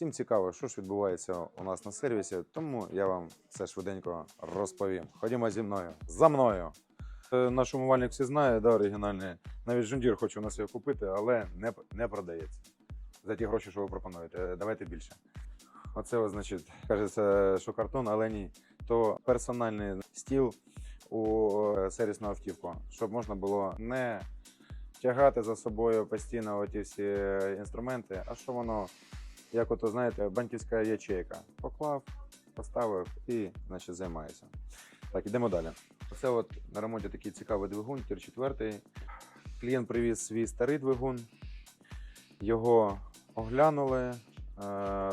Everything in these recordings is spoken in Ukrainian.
Всім цікаво, що ж відбувається у нас на сервісі, тому я вам це швиденько розповім. Ходімо зі мною. За мною! Е, Наш умивальник всі знає, да, оригінальний. Навіть Жундір хоче у нас купити, але не, не продається. За ті гроші, що ви пропонуєте. Е, Давайте більше. Оце, значить, кажеться, що картон, але ні. То персональний стіл у е, сервісну автівку, щоб можна було не тягати за собою постійно оті всі інструменти, а що воно, як ото, знаєте, банківська ячейка. Поклав, поставив і значить, займається. Так, ідемо далі. Це от на ремонті такий цікавий двигун, тір 4. Клієнт привіз свій старий двигун, його оглянули. е,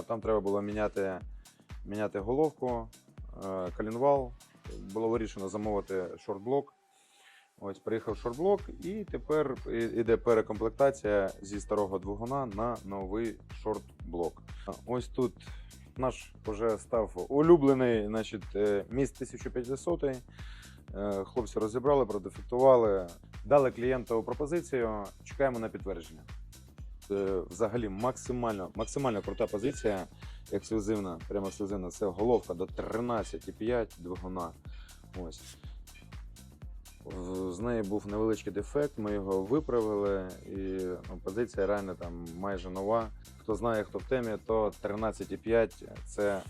Там треба було міняти, міняти головку, е, колінвал. Було вирішено замовити шортблок. Ось приїхав шортблок, і тепер іде перекомплектація зі старого двигуна на новий шортблок. Ось тут наш вже став улюблений значить, е, міст 1500. Е, Хлопці розібрали, продефектували, дали клієнту пропозицію. Чекаємо на підтвердження. Е, Взагалі максимально, максимально крута позиція, ексклюзивна, прямо ексклюзивна. Це головка до 13,5 двигуна. Ось. З неї був невеличкий дефект, ми його виправили, і ну, позиція реально там майже нова. Хто знає, хто в темі, то 13,5 це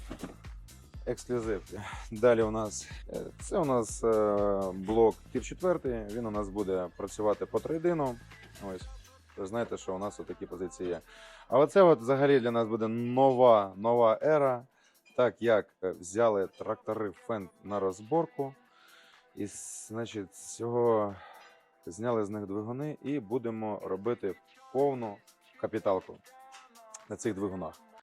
ексклюзив. Далі у нас е, це у нас е, блок тір 4, він у нас буде працювати по трейдину. Ось. Ви знаєте, що у нас такі позиції є. А оце от взагалі для нас буде нова, нова ера, так як е, взяли трактори Фенд на розборку. І, значить, цього зняли з них двигуни і будемо робити повну капіталку на цих двигунах.